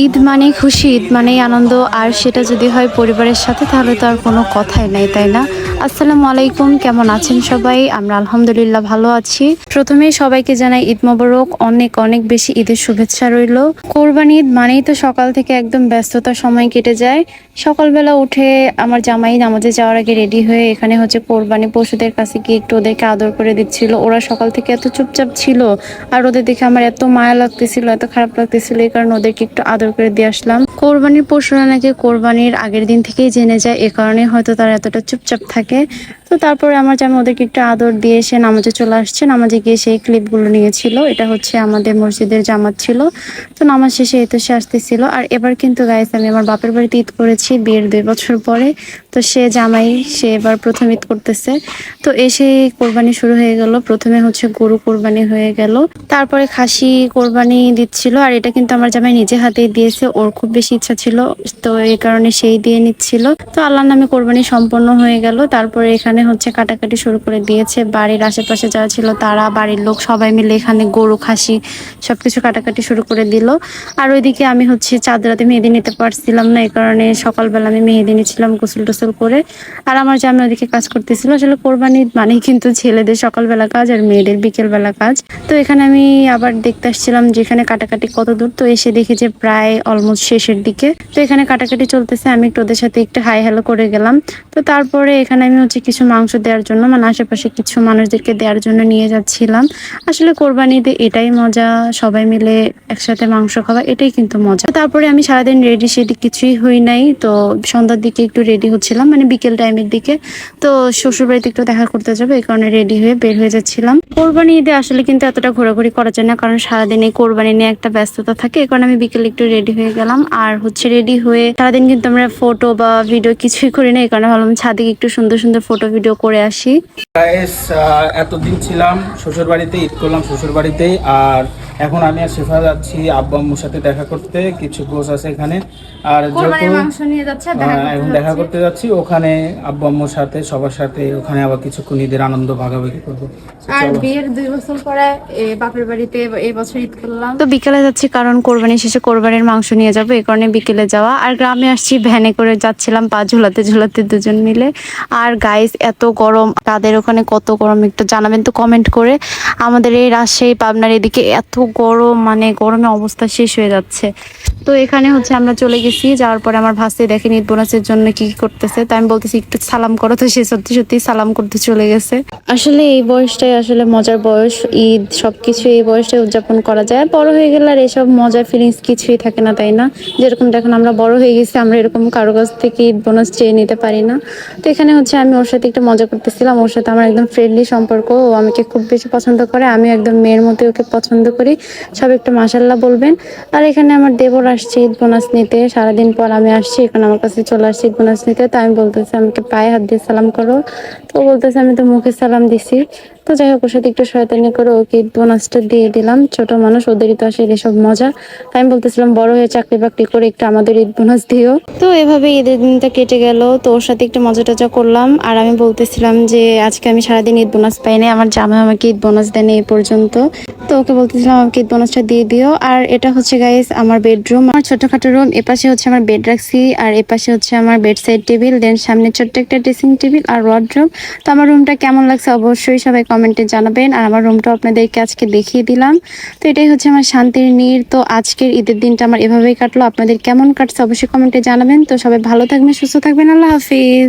ঈদ মানে খুশি, ঈদ মানেই আনন্দ। আর সেটা যদি হয় পরিবারের সাথে, তাহলে তো আর কোনো কথাই নাই, তাই না? আসসালামু আলাইকুম, কেমন আছেন সবাই? আমরা আলহামদুলিল্লাহ ভালো আছি। প্রথমে সবাইকে জানাই ঈদ মোবারক। অনেক অনেক বেশি ঈদের শুভেচ্ছা রইল। কোরবানি ঈদ মানেই তো সকাল থেকে একদম ব্যস্ততার সময় কেটে যায়। সকালবেলা উঠে আমার জামাই নামাজে যাওয়ার আগে রেডি হয়ে এখানে হচ্ছে কোরবানি পশুদের কাছে গিয়ে একটু ওদেরকে আদর করে দিচ্ছিল। ওরা সকাল থেকে এত চুপচাপ ছিল, আর ওদের দেখে আমার এত মায়া লাগতেছিল, এত খারাপ লাগতেছিল, এই কারণে ওদেরকে একটু আদর করে দিয়ে আসলাম। কোরবানির পশুরা নাকি কোরবানির আগের দিন থেকেই জেনে যায়, এ কারণে হয়তো তারা এতটা চুপচাপ থাকে। তো তারপরে আমার জামা ওদেরকে একটু আদর দিয়ে সে নামাজে চলে আসছে। নামাজে গিয়ে সেই ক্লিপগুলো নিয়েছিল। এটা হচ্ছে আমাদের মসজিদের জামাত ছিল। তো নামাজ শেষে এই তো সে আসতেছিল। আর এবার কিন্তু গাইস আমি আমার বাপের বাড়িতে ঈদ করেছি, বিয়ের দুই বছর পরে। তো সে জামাই, সে এবার প্রথম ঈদ করতেছে। তো এসে কোরবানি শুরু হয়ে গেল। প্রথমে হচ্ছে গরু কোরবানি হয়ে গেল। তারপরে খাসি কোরবানি দিচ্ছিল। আর এটা কিন্তু আমার জামাই নিজে হাতেই দিয়েছে। ওর খুব বেশি ইচ্ছা ছিল। তো এই কারণে সেই দিয়ে নিচ্ছিল। তো আল্লাহর নামে কোরবানি সম্পন্ন হয়ে গেল। তারপরে এখানে হচ্ছে কাটাকাটি শুরু করে দিয়েছে। বাড়ির আশেপাশে যারা ছিল তারা, বাড়ির লোক সবাই মিলে এখানে গরু, খাসি সবকিছু কাটাকাটি শুরু করে দিল। আর ওইদিকে আমি হচ্ছে চাঁদ রাতে মেহেদি নিতে পারছিলাম না, এই কারণে সকালবেলা আমি মেহেদি নিচ্ছিলাম গোসল টোসল করে। আর আমার জামে ওদিকে কাজ করতেছিল আসলে কোরবানি মানেই কিন্তু ছেলেদের সকালবেলা কাজ আর মেয়েদের বিকেলবেলা কাজ। তো এখানে আমি আবার দেখতে আসছিলাম যেখানে কাটাকাটি কত দূর, তো এসে দেখি যে প্রায় অলমোস্ট শেষের দিকে। তো এখানে কাটাকাটি চলতেছে, আমি একটু ওদের সাথে একটু হাই হ্যালো করে গেলাম। তো তারপরে এখানে আমি হচ্ছে কিছু মাংস দেওয়ার জন্য মানে আশেপাশে কিছু মানুষদেরকে দেওয়ার জন্য নিয়ে যাচ্ছিলাম। আসলে কোরবানিতে এটাই মজা, সবাই মিলে একসাথে মাংস খাওয়া, এটাই কিন্তু মজা। তারপরে আমি সারাদিন রেডি সেডি কিছুই হই নাই, তো সন্ধ্যার দিকে একটু রেডি হচ্ছিলাম মানে বিকেল টাইমের দিকে। তো শ্বশুর বাড়িতে একটু দেখা করতে যাব, এই কারণে রেডি হয়ে বের হয়ে যাচ্ছিলাম। কোরবানি ঈদে আসলে কিন্তু এতটা ঘোরাঘুরি করা যায় না, কারণ সারাদিন এই কোরবানি নিয়ে একটা ব্যস্ততা থাকে, এই কারণে আমি বিকেলে একটু রেডি হয়ে গেলাম। আর হচ্ছে রেডি হয়ে সারাদিন কিন্তু আমরা ফটো বা ভিডিও কিছুই করি না, এই কারণে ভাবলাম ছাদে একটু সুন্দর সুন্দর ফটো ভিডিও করে আসি। এতদিন ছিলাম শ্বশুর বাড়িতে ঈদ করলাম শ্বশুর বাড়িতে আর এখন আমি আর শেফা যাচ্ছি আব্বা আম্মুর সাথে দেখা করতে কিছু গোছ আছে এখানে। আর যাচ্ছে এখন দেখা করতে যাচ্ছি। ওখানে আব্বা আম্মুর সাথে সবার সাথে ওখানে আবার কিছুক্ষণ ঈদের আনন্দ ভাগাভাগি করব। আর বিয়ের দুই বছর পরে বাপের বাড়িতে এই বছর ঈদ করলাম। তো বিকেলে যাচ্ছি কারণ কোরবানি শেষে কোরবানির মাংস নিয়ে যাব এই কারণে বিকেলে যাওয়া। আর গ্রামে আসছি ভ্যানে করে যাচ্ছিলাম পা ঝুলাতে ঝুলাতে দুজন মিলে। আর গাইস এত গরম তাদের ওখানে কত গরম একটু জানাবেন তো কমেন্ট করে। আমাদের এই রাজশাহী পাবনার এদিকে এত গরম মানে গরমে অবস্থা শেষ হয়ে যাচ্ছে। তো এখানে হচ্ছে আমরা চলে গেছি, যাওয়ার পরে আমার ভাসতে দেখেন ঈদ বোনাসের জন্য কি কি করতেছে তাই আমি বলতেছি একটু সালাম করো, তো সে সত্যি সত্যি সালাম করতে চলে গেছে। আসলে এই বয়সটাই আসলে মজার বয়স, ঈদ সবকিছু এই বয়সটাই উদযাপন করা যায়। বড় হয়ে গেলে আর এসব মজার ফিলিংস কিছুই থাকে না, তাই না? যেরকম দেখেন আমরা বড় হয়ে গেছি, আমরা এরকম কারও কাছ থেকে ঈদ বোনাস চেয়ে নিতে পারি না। তো এখানে হচ্ছে আমি ওর সাথে একটু মজা করতেছিলাম, ওর সাথে আমার একদম ফ্রেন্ডলি সম্পর্ক, ও আমাকে খুব বেশি পছন্দ করে আমি একদম মেয়ের মতো ওকে পছন্দ করি। সব একটু মাসাল্লাহ বলবেন। আর এখানে আমার দেবর আসছে ঈদ বোনাস নিতে। সারাদিন পর আমি আসছি, এখানে আমার কাছে চলে আসছি ঈদ বোনাস নিতে। তো আমি বলতেছি আমাকে পায়ে হাত দিয়ে সালাম করো। তো বলতেছে, আমি তো মুখে সালাম দিছি। তো যাই হোক, ওর সাথে একটু শয়তানি করে ওকে বোনাসটা দিয়ে দিলাম। ছোট মানুষ, ওদেরই তো আসলে এসব মজা। তাই আমি বলতেছিলাম, বড় হয়ে চাকরি বাকরি করে একটু আমাদের ঈদ বোনাস দিও। তো এভাবে ঈদের দিনটা কেটে গেল। তো ওর সাথে একটু মজা টজা করলাম। আর আমি বলতেছিলাম যে, আজকে আমি সারাদিন ঈদ বোনাস পাইনি আমার জামাই আমাকে ঈদ বোনাস দেয়নি এই পর্যন্ত। তো ওকে বলতেছিলাম, আমাকে ঈদ বোনাসটা দিয়ে দিও। আর এটা হচ্ছে গাইস আমার বেডরুম আমার ছোটখাটো রুম এপাশে হচ্ছে আমার বেড রাখছি। আর এপাশে হচ্ছে আমার বেড সাইড টেবিল দেন সামনে ছোট্ট একটা ড্রেসিং টেবিল আর ওয়ার্ড্রোব তো আমার রুমটা কেমন লাগছে অবশ্যই সবাই কমেন্টে জানাবেন। আর আমার রুমটা আপনাদেরকে আজকে দেখিয়ে দিলাম। তো এটাই হচ্ছে আমার শান্তির নীর। তো আজকের ঈদের দিনটা আমার এভাবেই কাটলো। আপনাদের কেমন কাটছে অবশ্যই কমেন্টে জানাবেন। তো সবাই ভালো থাকবেন, সুস্থ থাকবেন। আল্লাহ হাফিজ।